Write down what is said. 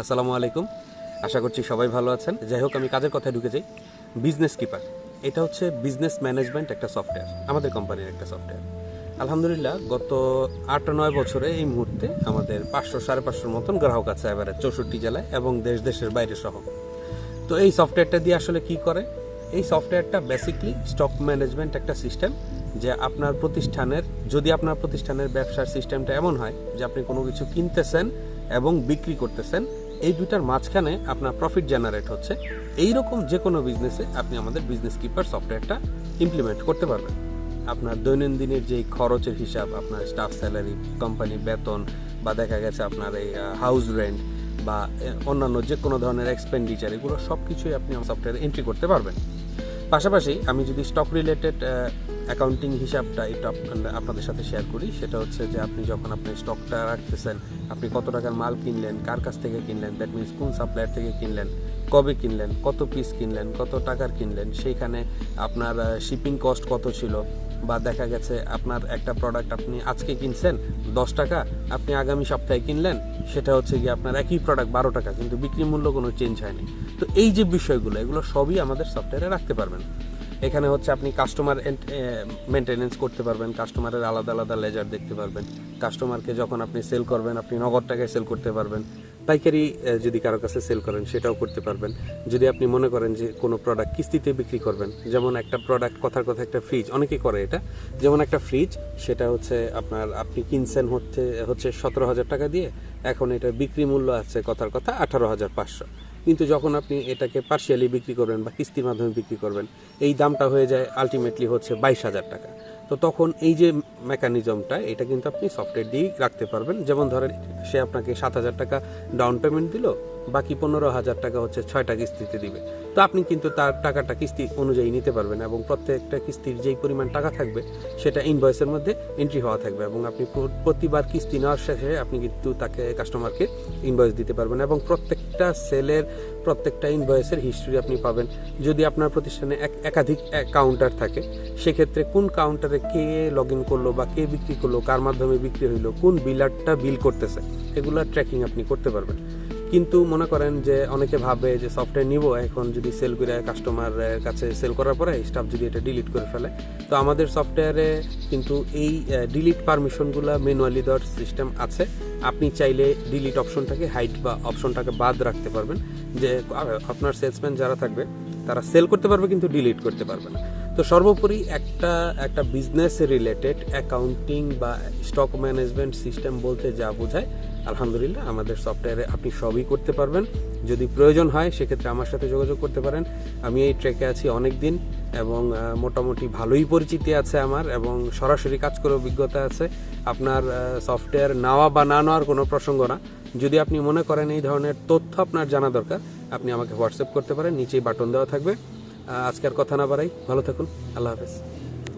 আসসালামু আলাইকুম। আশা করছি সবাই ভালো আছেন। যাই হোক, আমি কাজের কথায় ঢুকে যাই। বিজনেস কিপার এটা হচ্ছে বিজনেস ম্যানেজমেন্ট একটা সফটওয়্যার আমাদের কোম্পানির একটা সফটওয়্যার আলহামদুলিল্লাহ, গত আট নয় বছরে এই মুহূর্তে আমাদের পাঁচশো, সাড়ে পাঁচশোর মতন গ্রাহক আছে এবারে চৌষট্টি জেলায় এবং দেশ, দেশের বাইরে সহ। তো এই সফটওয়্যারটা দিয়ে আসলে কি করে? এই সফটওয়্যারটা বেসিকলি স্টক ম্যানেজমেন্ট একটা সিস্টেম যে আপনার প্রতিষ্ঠানের, যদি আপনার প্রতিষ্ঠানের ব্যবসার সিস্টেমটা এমন হয় যে আপনি কোনো কিছু কিনতেছেন এবং বিক্রি করতেছেন এই দুইটার মাঝখানে আপনার প্রফিট জেনারেট হচ্ছে। এই রকম যে কোনো বিজনেসে আপনি আমাদের বিজনেস কিপার সফটওয়্যারটা ইমপ্লিমেন্ট করতে পারবেন। আপনার দৈনন্দিনের যেই খরচের হিসাব, আপনার স্টাফ স্যালারি কোম্পানি বেতন বা দেখা গেছে আপনার এই হাউস রেন্ট বা অন্যান্য যে কোনো ধরনের এক্সপেন্ডিচার এগুলো সব কিছুই আপনি সফটওয়্যারে এন্ট্রি করতে পারবেন। পাশাপাশি আমি যদি স্টক রিলেটেড অ্যাকাউন্টিং হিসাবটা আপনার- আপনাদের সাথে শেয়ার করি। সেটা হচ্ছে যে আপনি যখন আপনি স্টকটা রাখতেছেন, আপনি কত টাকার মাল কিনলেন, কার কাছ থেকে কিনলেন দ্যাট মিনস কোন সাপ্লায়ার থেকে কিনলেন, কবে কিনলেন, কত পিস কিনলেন, কত টাকার কিনলেন, সেইখানে আপনার শিপিং কস্ট কত ছিল, বা দেখা গেছে আপনার একটা প্রোডাক্ট আপনি আজকে কিনছেন, দশ টাকা, আপনি আগামী সপ্তাহে কিনলেন, সেটা হচ্ছে কি আপনার একই প্রোডাক্ট বারো টাকা, কিন্তু বিক্রি মূল্য কোনো চেঞ্জ হয়নি। তো এই যে বিষয়গুলো, এগুলো সবই আমাদের সফটওয়্যারে রাখতে পারবেন। এখানে হচ্ছে আপনি কাস্টমার মেনটেনেন্স করতে পারবেন কাস্টমারের আলাদা আলাদা লেজার দেখতে পারবেন। কাস্টমারকে যখন আপনি সেল করবেন, আপনি নগদ টাকায় সেল করতে পারবেন। পাইকারি যদি কারও কাছে সেল করেন, সেটাও করতে পারবেন। যদি আপনি মনে করেন যে কোনো প্রোডাক্ট কিস্তিতে বিক্রি করবেন, যেমন একটা প্রোডাক্ট কথার কথা একটা ফ্রিজ অনেকে করে এটা। যেমন একটা ফ্রিজ সেটা হচ্ছে আপনার, আপনি কিনছেন হচ্ছে হচ্ছে সতেরো হাজার টাকা দিয়ে, এখন এটা বিক্রি মূল্য আছে কথার কথা আঠারো হাজার পাঁচশো। কিন্তু যখন আপনি এটাকে পার্শিয়ালি বিক্রি করবেন বা কিস্তির মাধ্যমে বিক্রি করবেন, এই দামটা হয়ে যায় আলটিমেটলি হচ্ছে বাইশ হাজার টাকা। তো তখন এই যে মেকানিজমটা এটা কিন্তু আপনি সফটওয়্যার দিয়েই রাখতে পারবেন। যেমন ধরেন, সে আপনাকে সাত হাজার টাকা ডাউন পেমেন্ট দিল বাকি পনেরো হাজার টাকা হচ্ছে ছয়টা কিস্তিতে দিবে। তো আপনি কিন্তু তার টাকাটা কিস্তি অনুযায়ী নিতে পারবেন এবং প্রত্যেকটা কিস্তির যেই পরিমাণ টাকা থাকবে, সেটা ইনভয়েসের মধ্যে এন্ট্রি হওয়া থাকবে এবং আপনি প্রতিবার কিস্তি নেওয়ার শেষে আপনি কিন্তু তাকে কাস্টমারকে ইনভয়েস দিতে পারবেন এবং প্রত্যেকটা সেলের প্রত্যেকটা ইনভয়েসের হিস্ট্রি আপনি পাবেন। যদি আপনার প্রতিষ্ঠানে এক- একাধিক কাউন্টার থাকে, সেক্ষেত্রে কোন কাউন্টারে কে লগ ইন করল বা কে বিক্রি করল, কার মাধ্যমে বিক্রি হইল, কোন বিলারটা বিল করতেছে, এগুলো ট্র্যাকিং আপনি করতে পারবেন। কিন্তু মনে করেন যে অনেকে ভাবে যে সফটওয়্যার নিব, এখন যদি সেল করে কাস্টমারের কাছে সেল করার পরে স্টাফ যদি এটা ডিলিট করে ফেলে। তো আমাদের সফটওয়্যারে কিন্তু এই ডিলিট পারমিশনগুলো ম্যানুয়ালি দেওয়ার সিস্টেম আছে। আপনি চাইলে ডিলিট অপশনটাকে হাইট বা অপশনটাকে বাদ রাখতে পারবেন। যে আপনার সেলসম্যান যারা থাকবে, তারা সেল করতে পারবে কিন্তু ডিলিট করতে পারবে না। তো সর্বোপরি একটা একটা বিজনেস রিলেটেড অ্যাকাউন্টিং বা স্টক ম্যানেজমেন্ট সিস্টেম বলতে যা বোঝায় আলহামদুলিল্লাহ, আমাদের সফটওয়্যারে আপনি সবই করতে পারবেন। যদি প্রয়োজন হয়, সেক্ষেত্রে আমার সাথে যোগাযোগ করতে পারেন। আমি এই ট্রেকে আছি অনেক দিন এবং মোটামুটি ভালোই পরিচিতি আছে আমার এবং সরাসরি কাজ করে অভিজ্ঞতা আছে। আপনার সফটওয়্যার নেওয়া বা না নেওয়ার কোনো প্রসঙ্গ না। যদি আপনি মনে করেন এই ধরনের তথ্য আপনার জানা দরকার, আপনি আমাকে হোয়াটসঅ্যাপ করতে পারেন, নিচেই বাটন দেওয়া থাকবে। আজকের কথা না বাড়াই, ভালো থাকুন, আল্লাহ হাফেজ।